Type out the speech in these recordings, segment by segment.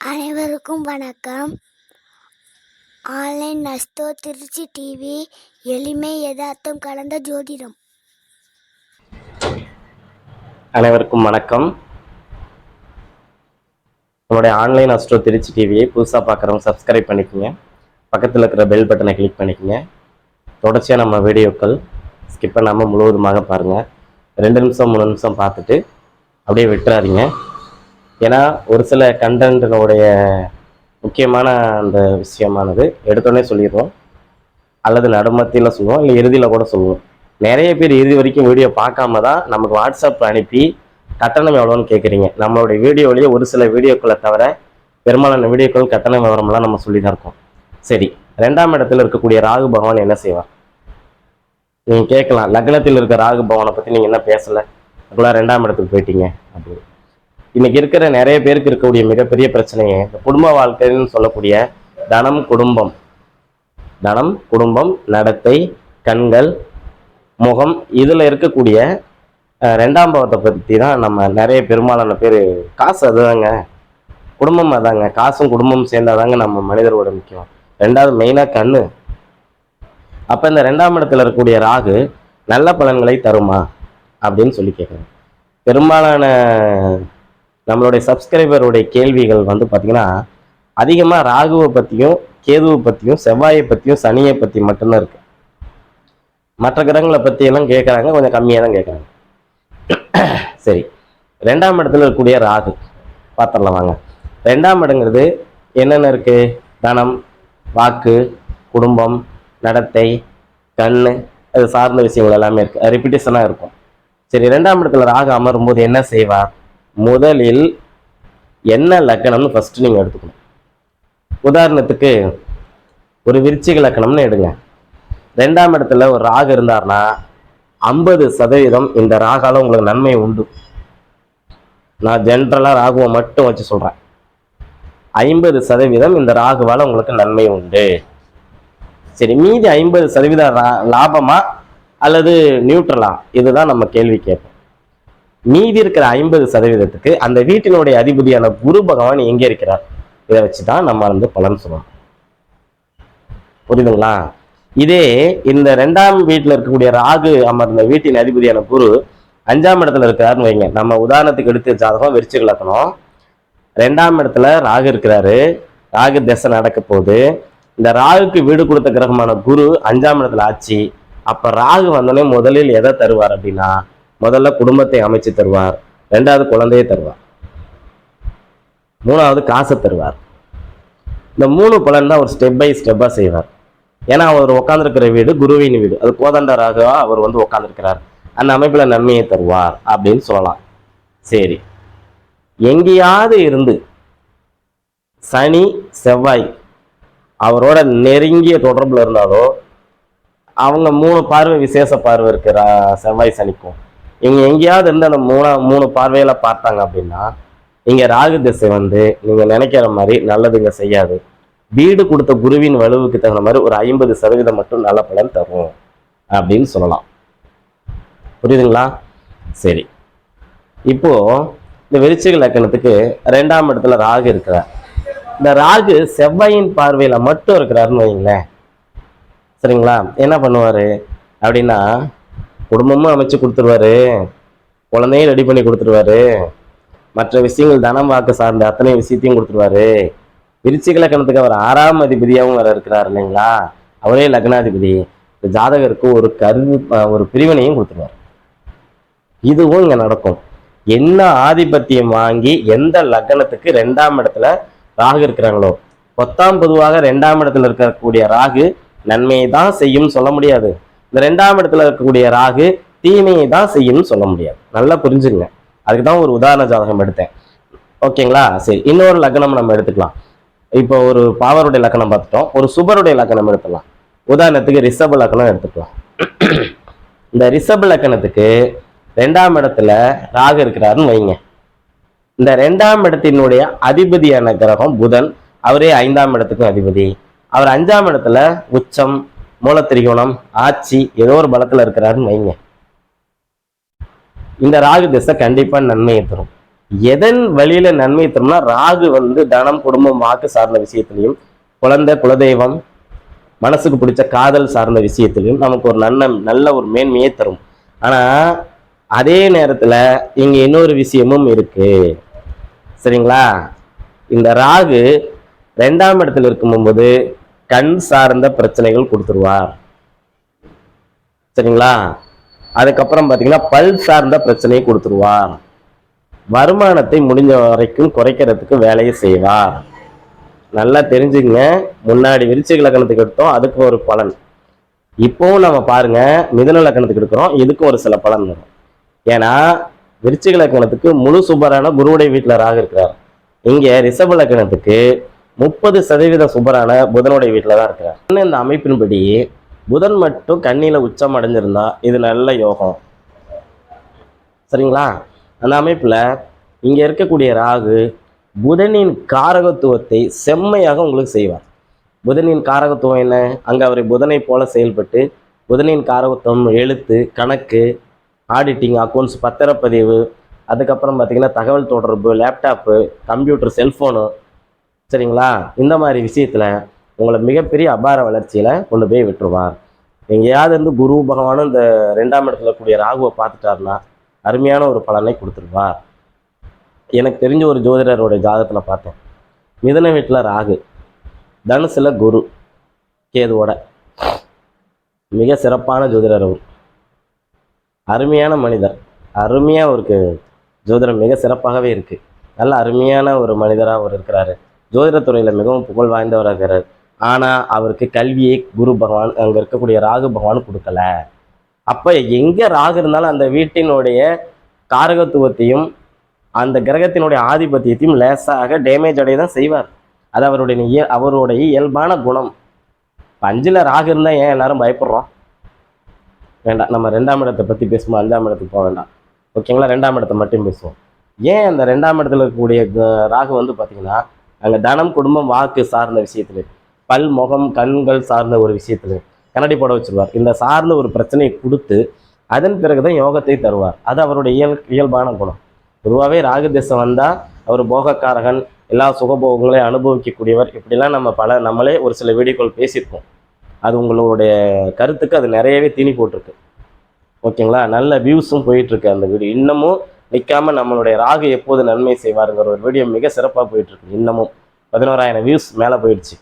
அனைவருக்கும் வணக்கம். Online நஸ்தோ Trichy TV எளிமை யதார்த்தம் கலந்த ஜோதிடம். அனைவருக்கும் வணக்கம். நம்மளுடைய ஆன்லைன் அஸ்ட்ரோ திருச்சி டிவியை புதுசாக பார்க்குறவங்க சப்ஸ்கிரைப் பண்ணிக்கோங்க. பக்கத்தில் இருக்கிற பெல் பட்டனை கிளிக் பண்ணிக்கோங்க. தொடர்ச்சியாக நம்ம வீடியோக்கள் ஸ்கிப் பண்ணாமல் முழுவதுமாக பாருங்கள் ரெண்டு நிமிஷம் மூணு நிமிஷம் பார்த்துட்டு அப்படியே விட்டுறாதீங்க. ஏன்னா ஒரு சில கண்டென்ட்டினுடைய முக்கியமான அந்த விஷயமானது எடுத்தோடனே சொல்லிடுவோம் அல்லது நடுமத்தியில் சொல்லுவோம் இல்லை இறுதியில் கூட சொல்லுவோம். நிறைய பேர் இறுதி வரைக்கும் வீடியோ பார்க்காம தான் நமக்கு வாட்ஸ்அப் அனுப்பி கட்டணம் எவ்வளோன்னு கேட்குறீங்க நம்மளுடைய வீடியோவிலேயே ஒரு சில வீடியோக்களை தவிர பெரும்பாலான வீடியோக்கள் கட்டண விவரம்லாம் நம்ம சொல்லி தான் இருக்கோம். சரி ரெண்டாம் இடத்துல இருக்கக்கூடிய ராகு பகவான் என்ன செய்வார்? நீங்கள் கேட்கலாம் லக்னத்தில் இருக்க ராகு பகவானை பற்றி நீங்கள் என்ன பேசலை? அதுக்குள்ள ரெண்டாம் இடத்துக்கு போயிட்டீங்க அப்படின்னு. இன்னைக்கு இருக்கிற நிறைய பேருக்கு இருக்கக்கூடிய மிகப்பெரிய பிரச்சனையே இந்த குடும்ப வாழ்க்கைன்னு சொல்லக்கூடிய தனம் குடும்பம். தனம் குடும்பம் நடத்தை கண்கள் முகம் இதில் இருக்கக்கூடிய ரெண்டாம் பாவத்தை பற்றி தான் நம்ம நிறைய பெரும்பாலான பேர் காசு அதுதாங்க. குடும்பம் அதாங்க. காசும் குடும்பமும் சேர்ந்தாதாங்க நம்ம மனிதரோட முக்கியம். ரெண்டாவது மெயினாக கண்ணு. அப்போ இந்த ரெண்டாம் இடத்துல இருக்கக்கூடிய ராகு நல்ல பலன்களை தருமா? அப்படின்னு சொல்லி கேட்குறேன் பெரும்பாலான நம்மளுடைய சப்ஸ்கிரைபருடைய கேள்விகள் வந்து பார்த்திங்கன்னா அதிகமாக ராகுவை பற்றியும் கேதுவை பற்றியும் செவ்வாயை பற்றியும் சனியை பற்றி மட்டும்தான் இருக்கு. மற்ற கிரகங்களை பற்றி எல்லாம் கேட்குறாங்க கொஞ்சம் கம்மியாக தான் கேட்குறாங்க சரி ரெண்டாம் இடத்துல இருக்கக்கூடிய ராகு பார்த்துடலாம் வாங்க. ரெண்டாம் இடங்கிறது என்னென்ன இருக்குது தனம் வாக்கு குடும்பம் நடத்தை கண் அது சார்ந்த விஷயங்கள் எல்லாமே இருக்குது ரிப்பிட்டேஷனாக இருக்கும். சரி ரெண்டாம் இடத்துல ராகு அமரும்போது என்ன செய்வார்? முதலில் என்ன லக்கணம்னு ஃபஸ்ட்டு நீங்கள் எடுத்துக்கணும். உதாரணத்துக்கு ஒரு விருச்சிக லக்கணம்னு எடுங்க. ரெண்டாம் இடத்துல ஒரு ராகு இருந்தார்னா ஐம்பது சதவீதம் இந்த ராகால உங்களுக்கு நன்மை உண்டு. நான் ஜென்ரலாக ராகுவை மட்டும் வச்சு சொல்கிறேன் ஐம்பது சதவீதம் இந்த ராகுவால் உங்களுக்கு நன்மை உண்டு. சரி மீதி ஐம்பது சதவீத லாபமா அல்லது நியூட்ரலா இதுதான் நம்ம கேள்வி கேட்போம். மீதி இருக்கிற ஐம்பது சதவீதத்துக்கு அந்த வீட்டினுடைய அதிபதியான குரு பகவான் எங்க இருக்கிறார்? இதை வச்சு தான் நம்ம வந்து பலன் சொல்லணும் புரியுதுங்களா? இதே இந்த ரெண்டாம் வீட்டில் இருக்கக்கூடிய ராகு அமர்ந்த வீட்டின் அதிபதியான குரு அஞ்சாம் இடத்துல இருக்கிறாருன்னு வைங்க. நம்ம உதாரணத்துக்கு எடுத்து ஜாதகம் வெறிச்சு கலக்கணும் ரெண்டாம் இடத்துல ராகு இருக்கிறாரு. ராகு திசை நடக்க போகுது. இந்த ராகுக்கு வீடு கொடுத்த கிரகமான குரு அஞ்சாம் இடத்துல ஆச்சு அப்ப ராகு வந்தோடனே முதலில் எதை தருவார் அப்படின்னா முதல்ல குடும்பத்தை அமைச்சு தருவார் ரெண்டாவது குழந்தையை தருவார் மூணாவது காசை தருவார். இந்த மூணு பலன் தான் ஒரு ஸ்டெப் பை ஸ்டெப்பாக செய்வார். ஏன்னா அவர் உட்காந்துருக்கிற வீடு குருவின் வீடு. அது கோதண்ட ராகவா அவர் வந்து உட்காந்துருக்கிறார் அந்த அமைப்பில் நன்மையை தருவார் அப்படின்னு சொல்லலாம். சரி. எங்கேயாவது இருந்து சனி செவ்வாய் அவரோட நெருங்கிய தொடர்பில் இருந்தாலோ அவங்க மூணு பார்வை விசேஷ பார்வை இருக்கிற செவ்வாய் சனிக்கும். இங்கே எங்கேயாவது இருந்து அந்த மூணா மூணு பார்வையில பார்த்தாங்க அப்படின்னா இங்க ராகு திசை வந்து நீங்க நினைக்கிற மாதிரி நல்லது இங்க செய்யாது. வீடு கொடுத்த குருவின் வலுவுக்கு தகுந்த மாதிரி ஒரு ஐம்பது சதவீதம் மட்டும் நல்ல பலன் தரும் அப்படின்னு சொல்லலாம். புரியுதுங்களா? சரி. இப்போ இந்த விருச்சிக லக்கணத்துக்கு ரெண்டாம் இடத்துல ராகு இருக்கிறார். இந்த ராகு செவ்வாயின் பார்வையில மட்டும் இருக்கிறாருன்னு வைங்களேன் சரிங்களா? என்ன பண்ணுவாரு அப்படின்னா குடும்பமும் அமைச்சு கொடுத்துருவாரு. குழந்தையும் ரெடி பண்ணி கொடுத்துருவாரு. மற்ற விஷயங்கள் தனம் வாக்கு சார்ந்த அத்தனை விஷயத்தையும் கொடுத்துருவாரு. விருச்சிக கணத்துக்கு அவர் ஆறாம் அதிபதியாகவும் வேற இருக்கிறார் இல்லைங்களா? அவரே லக்னாதிபதி. இந்த ஜாதகருக்கு ஒரு கருவி ஒரு பிரிவினையும் கொடுத்துருவார். இதுவும் இங்கே நடக்கும். என்ன ஆதிபத்தியம் வாங்கி எந்த லக்னத்துக்கு ரெண்டாம் இடத்துல ராகு இருக்கிறாங்களோ. பத்தாம் பொதுவாக ரெண்டாம் இடத்துல இருக்கக்கூடிய ராகு நன்மையை தான் செய்யும் சொல்ல முடியாது. இந்த ரெண்டாம் இடத்துல இருக்கக்கூடிய ராகு தீமையை தான் செய்யும்னு சொல்ல முடியாது. நல்லா புரிஞ்சுங்க. அதுக்கு தான் ஒரு உதாரண ஜாதகம் எடுத்தேன். ஓகேங்களா? சரி இன்னொரு லக்னம் நம்ம எடுத்துக்கலாம். இப்போ ஒரு பாவருடைய லக்னம் பார்த்துட்டோம். ஒரு சுபருடைய லக்னம் எடுத்துக்கலாம். உதாரணத்துக்கு ரிஷப லக்னம் எடுத்துக்கலாம். இந்த ரிஷப லக்கணத்துக்கு ரெண்டாம் இடத்துல ராகு இருக்கிறாருன்னு வைங்க. இந்த ரெண்டாம் இடத்தினுடைய அதிபதியான கிரகம் புதன். அவரே ஐந்தாம் இடத்துக்கும் அதிபதி. அவர் அஞ்சாம் இடத்துல உச்சம் மூலத்திரிகோணம் ஆட்சி ஏதோ ஒரு பலத்துல இருக்கிறாருன்னு வைங்க. இந்த ராகு திசை கண்டிப்பா நன்மையை தரும். எதன் வழியில நன்மை தரும்னா ராகு வந்து தனம் குடும்பம் வாக்கு சார்ந்த விஷயத்திலையும் குழந்தை குலதெய்வம் மனசுக்கு பிடிச்ச காதல் சார்ந்த விஷயத்திலையும் நமக்கு ஒரு நல்ல நல்ல ஒரு மேன்மையை தரும். ஆனா அதே நேரத்துல இங்க இன்னொரு விஷயமும் இருக்கு. சரிங்களா? இந்த ராகு ரெண்டாம் இடத்துல இருக்கும்போது கண் சார்ந்த பிரச்சனைகள் கொடுத்துருவார். சரிங்களா? அதுக்கப்புறம் பார்த்தீங்கன்னா பல் சார்ந்த பிரச்சனையை கொடுத்துருவார். வருமானத்தை முடிஞ்ச வரைக்கும் குறைக்கிறதுக்கு வேலையை செய்வார். நல்லா தெரிஞ்சுங்க. முன்னாடி விருச்சிக லக்கணத்துக்கு எடுத்தோம் அதுக்கு ஒரு பலன். இப்போவும் நம்ம பாருங்க மிதன லக்கணத்துக்கு எடுக்கிறோம் இதுக்கும் ஒரு சில பலன் வரும். ஏன்னா விருச்சிக லக்கணத்துக்கு முழு சுபரான குருவுடைய வீட்டில் ராக இருக்கிறார். இங்கே ரிஷப லக்கணத்துக்கு முப்பது சதவீத சுபரான புதனுடைய வீட்டில் தான் இருக்கிறார். இன்னும் இந்த அமைப்பின்படி புதன் மட்டும் கண்ணியில் உச்சம் அடைஞ்சிருந்தா இது நல்ல யோகம். சரிங்களா? அந்த அமைப்பில் இங்கே இருக்கக்கூடிய ராகு புதனின் காரகத்துவத்தை செம்மையாக உங்களுக்கு செய்வார். புதனின் காரகத்துவம் என்ன? அங்கே அவர் புதனை போல செயல்பட்டு புதனின் காரகத்துவம் எழுத்து கணக்கு ஆடிட்டிங் அக்கௌண்ட்ஸ் பத்திரப்பதிவு அதுக்கப்புறம் பார்த்திங்கன்னா தகவல் தொடர்பு லேப்டாப்பு கம்ப்யூட்டர் செல்ஃபோனு சரிங்களா? இந்த மாதிரி விஷயத்தில் உங்களை மிகப்பெரிய அபார வளர்ச்சியில் கொண்டு போய் விட்டுருவார். எங்கேயாவது இருந்து குரு பகவானும் இந்த ரெண்டாம் இடத்துல கூடிய ராகுவை பார்த்துட்டாருன்னா அருமையான ஒரு பலனை கொடுத்துருவார். எனக்கு தெரிஞ்ச ஒரு ஜோதிடருடைய ஜாதகத்தில் பார்த்தேன். மிதன வீட்டில் ராகு தனுசில் குரு கேதுவோட மிக சிறப்பான ஜோதிடர் அவர். அருமையான மனிதர். அருமையாக அவருக்கு ஜோதிடம் மிக சிறப்பாகவே இருக்குது நல்ல அருமையான ஒரு மனிதராக அவர் இருக்கிறாரு. ஜோதிடத்துறையில் மிகவும் புகழ் வாய்ந்தவராக இருக்கிறார் ஆனால் அவருக்கு கல்வியை குரு பகவான் அங்கே இருக்கக்கூடிய ராகு பகவான் கொடுக்கல. அப்போ எங்கே ராகு இருந்தாலும் அந்த வீட்டினுடைய காரகத்துவத்தையும் அந்த கிரகத்தினுடைய ஆதிபத்தியத்தையும் லேசாக டேமேஜ் அடைய தான் செய்வார். அது அவருடைய இய அவருடைய இயல்பான குணம். பஞ்சில் ராகு இருந்தால் ஏன் எல்லாரும் பயப்படுறோம்? வேண்டாம் நம்ம ரெண்டாம் இடத்தை பற்றி பேசுவோம்? அஞ்சாம் இடத்துக்கு போக வேண்டாம். ஓகேங்களா? ரெண்டாம் இடத்தை மட்டும் பேசுவோம். ஏன் அந்த ரெண்டாம் இடத்துல இருக்கக்கூடிய க- ராகு வந்து பார்த்திங்கன்னா அங்கே தனம் குடும்பம் வாக்கு சார்ந்த விஷயத்துல. பல் முகம் கண்கள் சார்ந்த ஒரு விஷயத்தில். கண்ணாடி போட வச்சிருவார். இந்த சார்ந்த ஒரு பிரச்சனையை கொடுத்து அதன் பிறகு தான் யோகத்தை தருவார். அது அவருடைய இயல் இயல்பான குணம். பொதுவாகவே ராகு திசை வந்தால் அவர் போகக்காரகன் எல்லா சுகபோகங்களையும் அனுபவிக்கக்கூடியவர். இப்படிலாம் நம்ம பல நம்மளே ஒரு சில வீடியோக்கள் பேசியிருக்கோம். அது உங்களுடைய கருத்துக்கு அது நிறையவே தீனி போட்டிருக்கு. ஓகேங்களா? நல்ல வியூஸும் போயிட்டுருக்கு அந்த வீடியோ. இன்னமும் நிற்காம நம்மளுடைய ராகு எப்போது நன்மை செய்வாருங்கிற ஒரு வீடியோ மிக சிறப்பாக போயிட்டுருக்கு. இன்னமும் பதினோராயிரம் வியூஸ் மேலே போயிடுச்சு.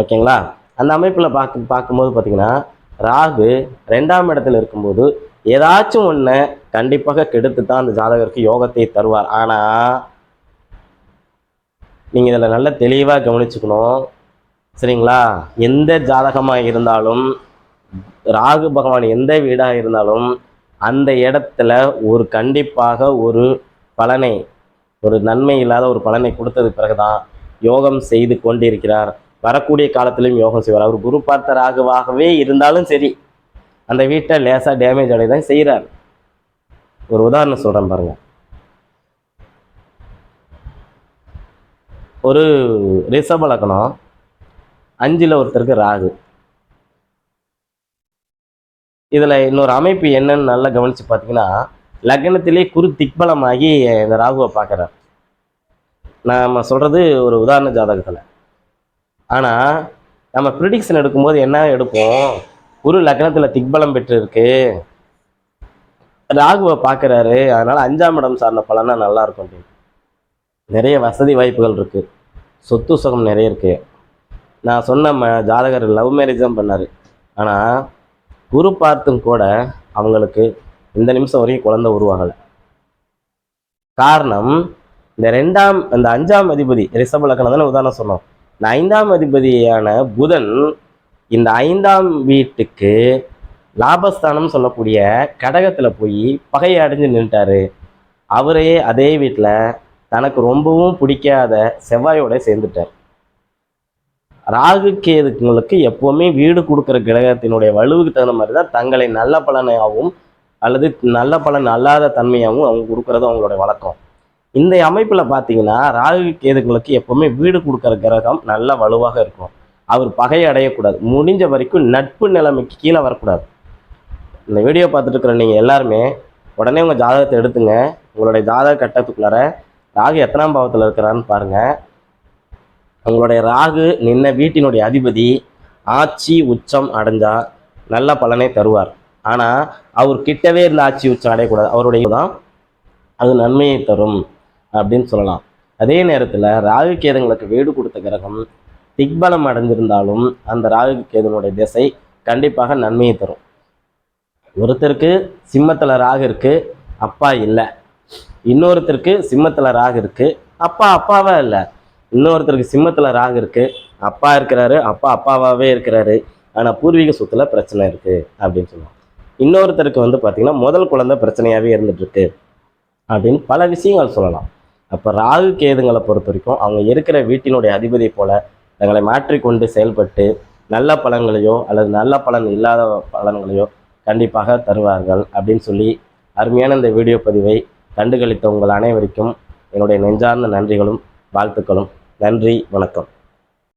ஓகேங்களா? அந்த அமைப்பில் பார்க்க பார்க்கும்போது பார்த்தீங்கன்னா ராகு ரெண்டாம் இடத்துல இருக்கும்போது ஏதாச்சும் ஒன்று கண்டிப்பாக கெடுத்து தான் அந்த ஜாதகருக்கு யோகத்தை தருவார். ஆனால் நீங்கள் இதில் நல்ல தெளிவாக கவனிச்சுக்கணும். சரிங்களா? எந்த ஜாதகமாக இருந்தாலும் ராகு பகவான் எந்த வீடாக இருந்தாலும் அந்த இடத்துல ஒரு கண்டிப்பாக ஒரு பலனை ஒரு நன்மை இல்லாத ஒரு பலனை கொடுத்தது பிறகுதான் யோகம் செய்து கொண்டிருக்கிறார். வரக்கூடிய காலத்திலும் யோகம் செய்வார். அவர் குரு பார்த்த ராகுவாகவே இருந்தாலும் சரி அந்த வீட்டை லேசாக டேமேஜ் அடைய தான் செய்கிறார் ஒரு உதாரணம் சொல்கிறேன் பாருங்க. ஒரு ரிஷப அஞ்சில் ஒருத்தருக்கு ராகு. இதில் இன்னொரு அமைப்பு என்னன்னு நல்லா கவனித்து பார்த்தீங்கன்னா லக்னத்திலே குரு திக்பலமாகி இந்த ராகுவை பார்க்குறார். நாம் சொல்கிறது ஒரு உதாரண ஜாதகத்தில். ஆனால் நம்ம ப்ரிடிக்ஷன் எடுக்கும்போது என்ன எடுப்போம்? குரு லக்னத்தில் திக்பலம் பெற்றிருக்கு. ராகுவை பார்க்குறாரு. அதனால் அஞ்சாம் இடம் சார்ந்த பலனா நல்லா இருக்கும் அப்படின்னு. நிறைய வசதி வாய்ப்புகள் இருக்குது சொத்து சுகம் நிறைய இருக்குது நான் சொன்ன ம ஜாதகர் லவ் மேரேஜ் தான் பண்ணார். ஆனால் குரு பார்த்தும் கூட அவங்களுக்கு இந்த நிமிஷம் வரைக்கும் குழந்தை உருவாகலை. காரணம் இந்த ரெண்டாம் இந்த அஞ்சாம் அதிபதி ரிஷப லக்னம் தானே உதாரணம் சொன்னோம். இந்த ஐந்தாம் அதிபதியான புதன் இந்த ஐந்தாம் வீட்டுக்கு லாபஸ்தானம் சொல்லக்கூடிய கடகத்தில் போய் பகையை அடைஞ்சு நின்றுட்டாரு அவரே அதே வீட்டில் தனக்கு ரொம்பவும் பிடிக்காத செவ்வாயோட சேர்ந்துட்டார். ராகு கேதுங்களுக்கு எப்போவுமே வீடு கொடுக்குற கிரகத்தினுடைய வலுவுக்கு தகுந்த மாதிரி தான் தங்களை நல்ல பலனாகவும் அல்லது நல்ல பலன் அல்லாத தன்மையாகவும் அவங்க கொடுக்குறது அவங்களுடைய வழக்கம். இந்த அமைப்பில் பார்த்தீங்கன்னா ராகு கேதுகளுக்கு எப்போவுமே வீடு கொடுக்குற கிரகம் நல்ல வலுவாக இருக்கும். அவர் பகையை அடையக்கூடாது. முடிஞ்ச வரைக்கும் நட்பு நிலைமைக்கு கீழே வரக்கூடாது. இந்த வீடியோ பார்த்துட்டு இருக்கிற நீங்கள் எல்லாருமே உடனே உங்கள் ஜாதகத்தை எடுத்துங்க. உங்களுடைய ஜாதக கட்டத்துக்குள்ளார ராகு எத்தனாம் பாவத்தில் இருக்கிறான்னு பாருங்கள் உங்களுடைய ராகு நின்ன வீட்டினுடைய அதிபதி ஆட்சி உச்சம் அடைஞ்சா நல்ல பலனை தருவார். ஆனால் அவர் கிட்டவே இருந்த ஆட்சி உச்சம் அடையக்கூடாது. அவருடைய தான் அது நன்மையை தரும் அப்படின்னு சொல்லலாம். அதே நேரத்தில் ராகு கேதுங்களுக்கு வீடு கொடுத்த கிரகம் திக்பலம் அடைஞ்சிருந்தாலும் அந்த ராகு கேதுனுடைய திசை கண்டிப்பாக நன்மையை தரும். ஒருத்தருக்கு சிம்மத்தில் ராகு இருக்குது அப்பா இல்லை. இன்னொருத்தருக்கு சிம்மத்தில் ராகு இருக்குது அப்பா அப்பாவா இல்லை. இன்னொருத்தருக்கு சிம்மத்தில் ராகு இருக்குது அப்பா இருக்கிறாரு அப்பா அப்பாவாகவே இருக்கிறாரு. ஆனால் பூர்வீக சொத்துல பிரச்சனை இருக்குது அப்படின்னு சொல்லுவாங்க. இன்னொருத்தருக்கு வந்து பார்த்திங்கன்னா முதல் குழந்தை பிரச்சனையாகவே இருந்துகிட்ருக்கு அப்படின்னு பல விஷயங்கள் சொல்லலாம். அப்போ ராகு கேதுங்களை பொறுத்த வரைக்கும் அவங்க இருக்கிற வீட்டினுடைய அதிபதி போல் தங்களை மாற்றிக்கொண்டு செயல்பட்டு நல்ல பலன்களையோ அல்லது நல்ல பலன் இல்லாத பலன்களையோ கண்டிப்பாக தருவார்கள் அப்படின்னு சொல்லி அருமையான இந்த வீடியோ பதிவை கண்டுகளித்த உங்கள் அனைவருக்கும் என்னுடைய நெஞ்சார்ந்த நன்றிகளும் வாழ்த்துக்களும். நன்றி வணக்கம்.